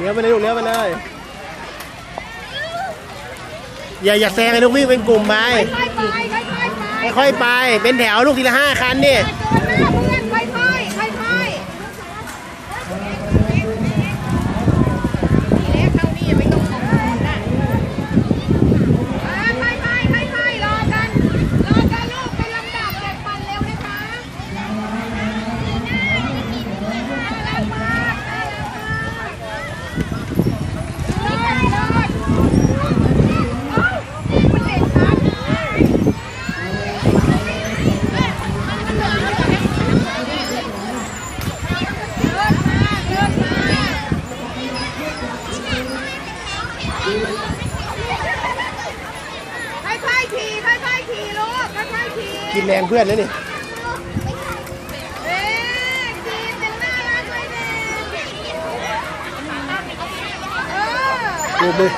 ลี้ยวไปเลยลูกเลี้ยวไปเลย อย่าอย่าแซงเลยลูกวิ่งเป็นกลุ่มไปค่อยๆไปค่อยๆไปค่อยๆไป เป็นแถวลูกทีละห้าคันนี่โดนหน้าเพื่อนค่อยๆค่อยๆทีเล็กเข้านี่อย่าไปตรงของคนน่ะอ่าค่อยๆค่อยๆรอกันรอกันลูกเป็นลำดับเด็กปั่นเร็วนะคะน่ารักมากน่ารักมากเลิศเลิศเอ้ามันเด็กชัด เลิศมากเลิศมาก ค่อยๆขี่ค่อยๆขี่ลูกค่อยๆขี่กินแรงเพื่อนแล้วนี่เอ๊ะขี่จังน่ารักเลยเด็กเออ ดูมือ